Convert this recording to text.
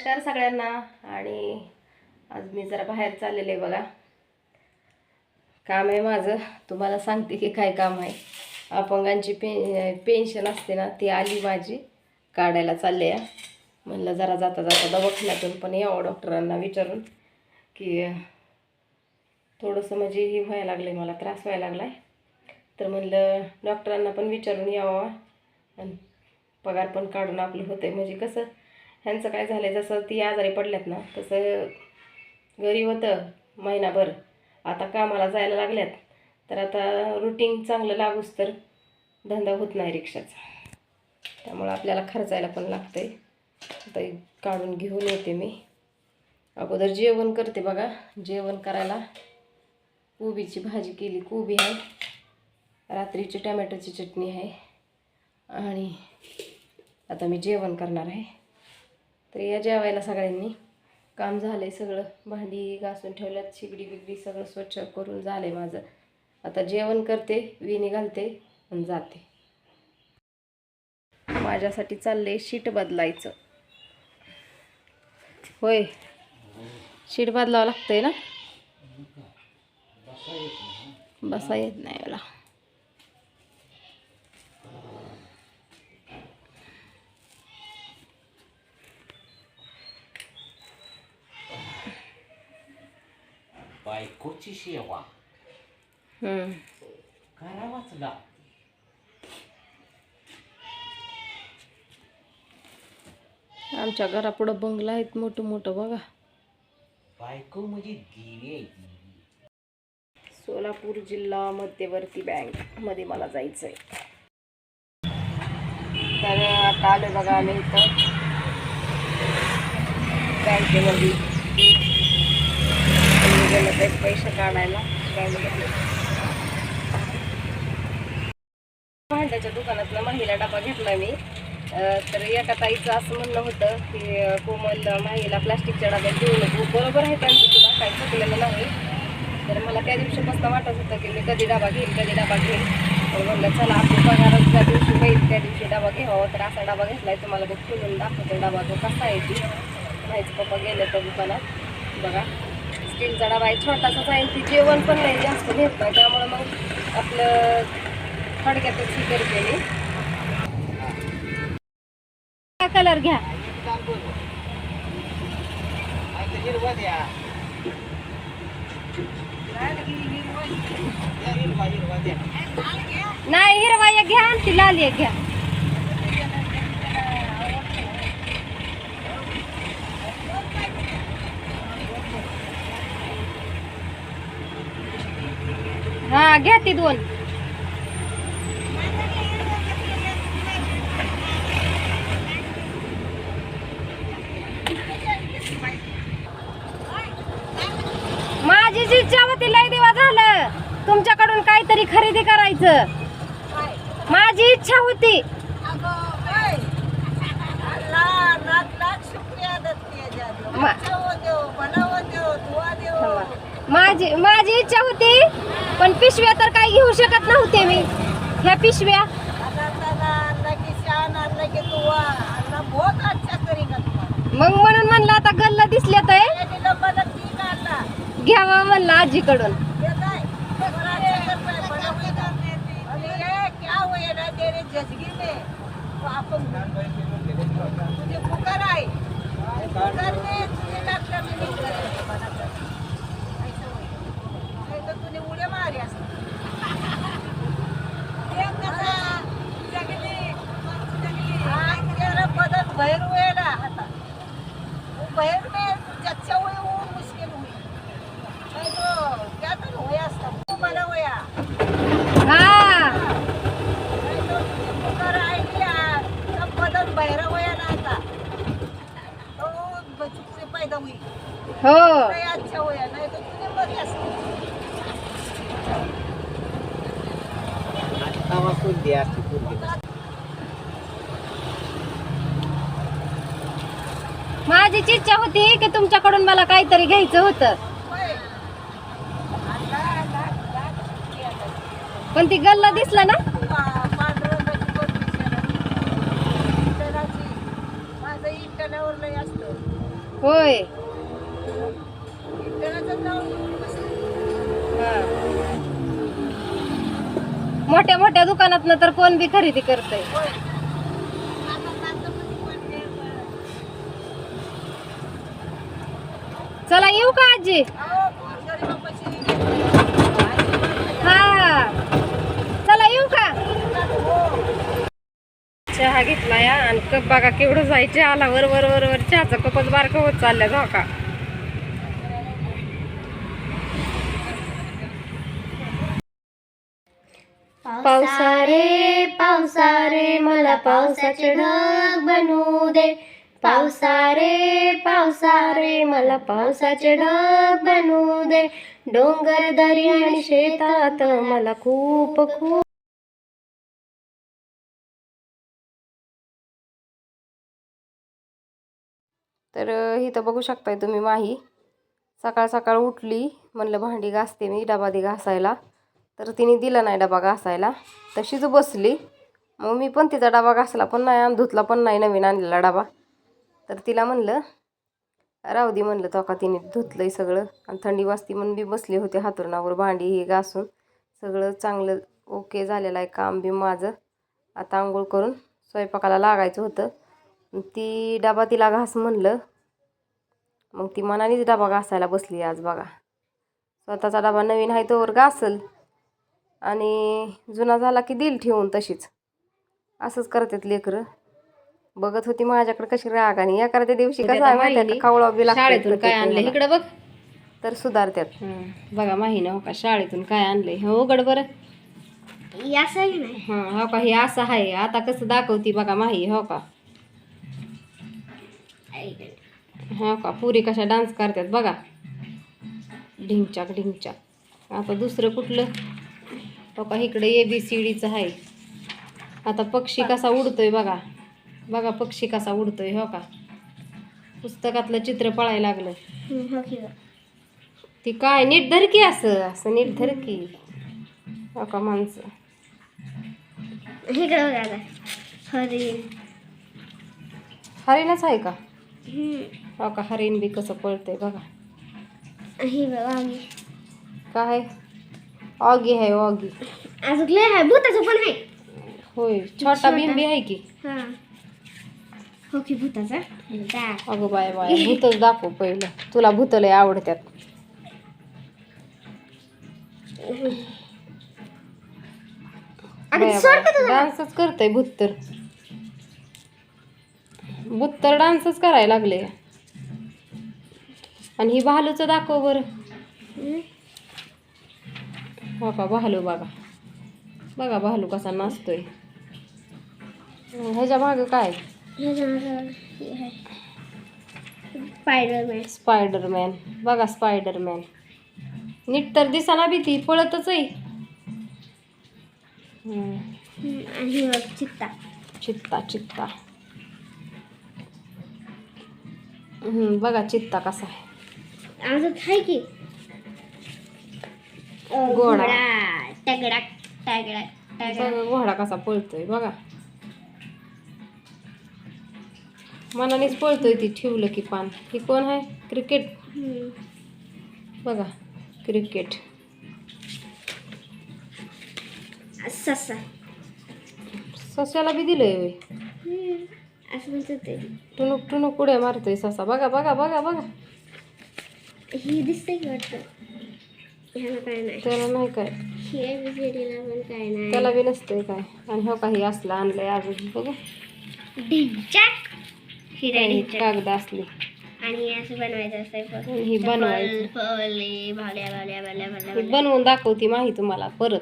नमस्कार सगळ्यांना. आणि आज मी जरा बाहेर चाललेले आहे बघा. काम आहे माझं. तुम्हाला सांगते की काय काम आहे. अपंगांची पे पेन्शन असते ना ती आली माझी. काढायला चालले या म्हणलं जरा जाता जाता दवाखान्यातून पण यावं डॉक्टरांना विचारून की थोडंसं म्हणजे हे व्हायला लागलं मला त्रास व्हायला लागला आहे तर म्हणलं डॉक्टरांना पण विचारून यावं. आणि पगार पण काढून आपलं होतं आहे म्हणजे कसं ह्यांचं काय झालं आहे जसं ती आजारी पडल्यात ना तसं घरी होतं महिनाभर. आता कामाला जायला लागल्यात. तर आता रुटीन चांगलं लागूच तर धंदा होत नाही रिक्षाचा. त्यामुळं आपल्याला खर्चायला पण लागतं आहे आता काढून घेऊन येते मी. अगोदर जेवण करते बघा. जेवण करायला कोबीची भाजी केली. कोबी आहे. रात्रीची टमॅटोची चटणी आहे. आणि आता मी जेवण करणार आहे. तर या जेवायला सगळ्यांनी. काम झालं आहे सगळं. भांडी घासून ठेवल्यात शिगडी बिगडी सगळं स्वच्छ करून झालं आहे माझं. आता जेवण करते विणी घालते आणि जाते. माझ्यासाठी चाललंय शीट बदलायचं. होय. शीट बदलावं लागतंय ना? बसा येत नाही मला. बायकोची सेवा. करावाच लागते. आमच्या घरापुढं बंगला आहेत मोठं मोठं बघा. बायको म्हणजे देवी आहे देवी. सोलापूर जिल्हा मध्यवर्ती बँकमध्ये मला जायचं आहे तर आता आलोय बघा आम्ही इथं. बँकेमध्ये. आम्ही पैसे काढायला. भांड्याच्या दुकानातनं महिला डबा घेतला मी. तर एका ताईचं असं म्हणणं होतं की कोमल महिला प्लास्टिकच्या डब्यात देऊ नको हो, बरोबर आहे त्यांचं तुला काही चुकलेलं नाही. तर मला त्या दिवशीपासून वाटत होतं की मी कधी डबा घेईन कधी डबा घेईन. तर म्हणलं चला आपली पगारच त्या दिवशी होईल त्या दिवशी डबा घ्यावा. तर असा डबा घेतलाय. तुम्हाला बघ खोलून दाखवतो डबा तो कसा आहे ती. माहिती पप्पा गेले त्या दुकानात. बघा. तीन डबा आहे छोटासाच आहे ती जेवण पण नाही जास्त घेत नाही त्यामुळे मग आपलं थोडक्यातच ही करते काय कलर घ्या. नाही हिरवा एक घ्या आणि ती लाल एक घ्या. हा घ्या ती दोन. माझी जी इच्छा होती लय दिवस झालं तुमच्याकडून काहीतरी खरेदी करायचं. माझी इच्छा होती. मा- माझी माझी इच्छा होती पण पिशव्या तर काही घेऊ शकत नव्हते मी. ह्या पिशव्या. मग म्हणून म्हणलं आता गल्ला दिसल्या तर. घ्यावा म्हणलं आजीकडून. तुझे कुकर आहे कुकर में तुझे डॉक्टर ने नहीं करायचं बनाकर. ऐसा होय. नाही तर तुने उड्या मारी असतात. हा, बाहेर व्हायला आता. वो बाहेर में जच्चा हुई वो मुश्किल हुई नाही तो क्या तर होय असतात. तू मला होया हा. नाही तो तुझे कुकर आहे की आ, सब बदन बाहेर व्हायला आता तो पैदा हुई हो. अच्छा होया नाही तर तुझे बरी असते पोरगी. माझीच इच्छा होती की तुमच्याकडून मला काहीतरी घ्यायचं होतं होय. पण ती गल्ला दिसला ना पा- पांढरं रंगाची पण पिशवी आहे. इंटनाची. माझं इंटनावर लय असतं होय इंटरनेटचं जाऊन बसले. हा. मोठ्या मोठ्या दुकानात तर कोण बी खरेदी करतय. चला येऊ का आजी? हा. चला येऊ का? चहा घेतला या आणि कप बघा केवढं जायचे आला वर वर वर वर. चहाचा कपच बारक होत चालल्या पावसा रे पावसारे पावसारे मला पावसाचे ढग बनू दे. पावसारे पावसारे मला पावसाचे ढग बनू दे. डोंगर दरी आणि शेतात मला खूप खूप तर इथं बघू शकताय तुम्ही माही. सकाळ सकाळ उठली म्हणलं भांडी घासते मी डबादी घासायला. तर तिने दिला नाही डबा घासायला. तशीच बसली. मग मी पण तिचा डबा घासला पण नाही आणि धुतला पण नाही नवीन आणलेला डबा. तर तिला म्हणलं राहू दे म्हणलं तो का तिने धुतलंय सगळं. आणि थंडी वाजती म्हणून बी बसली होती हातुरणावर भांडी हे घासून. सगळं चांगलं ओके झालेलं आहे काम बी माझं. आता आंघोळ करून स्वयंपाकाला लागायचं होतं. ती डबा तिला घास म्हणलं. मग ती मनानेच डबा घासायला बसली आज बघा. स्वतःचा डबा नवीन आहे तोवर घासल. आणि जुना झाला की दिल ठेवून तशीच. असंच करतात लेकरं. बघत होती माझ्याकडे कशी राग आणि एखाद्या दिवशी कसं माहिती कावळा बी लागतोय शाळेतून काय आणलं. इकडे बघ. तर सुधारतात बघा माही ना हो का? शाळेतून काय आणलंय? हो उघड बरं. नाही हां हो का? हे असं आहे. आता कसं दाखवती बघा माही हो का? हो का? पुरी कशा डान्स करतात बघा. ढिंगचाक ढिंगचाक आता दुसरं कुठलं? हो का इकडे ए बी सी डीचं आहे. आता पक्षी कसा उडतोय बघा. बघा पक्षी कसा उडतोय हो का? पुस्तकातलं चित्र पळायला लागलं ती काय नीट धरकी असं असं नीट धरकी हो का माणसं? हरिणच आहे का? हो का हरिण बी कसं पळतंय बघा. काय? ऑगी आहे ऑगी अजून लय आहे भूताचं पण आहे होय छोटा बिंबी आहे की? हा। हो की भूताचा दा। अगं बाय बाय भूतच दाखव पहिलं. तुला भूत लय आवडत्यात डान्सच करतय भूत तर. भूत तर डान्सच करायला लागले. आणि ही भालूचं दाखव बरं. हो का भालू बघा बघा भालू कसा नाचतोय. ह्याच्या मागं काय? स्पायडरमॅन स्पायडरमॅन बघा स्पायडरमॅन नीट तर दिसाना बी ती पळतच आहे. चित्ता. चित्ता चित्ता. हम्म, बघा चित्ता कसा आहे की? घोडा. टगडा टगडा टगडा बघा घोडा कसा पळतोय बघा. मनानेच पळतोय ती ठेवलं की पान. ही कोण आहे? क्रिकेट. बघा क्रिकेट. ससा. सस्याला बी दिलंय हम्म. असं म्हणतात ते टुनुक टुनुक उड्या मारतोय ससा. बघा बघा बघा बघा. ही दिसते की वाटतं? ह्याला काय नाही त्याला नाही काय ही एबीसीडीला पण काय नाही त्याला बी नसतंय काय. आणि हो काही असलं आणलंय अजून बघू. ढिंचाक कागद असली. आणि हे असं बनवायचं असतं ही बनवायची. ही बनवून दाखवती माही तुम्हाला परत.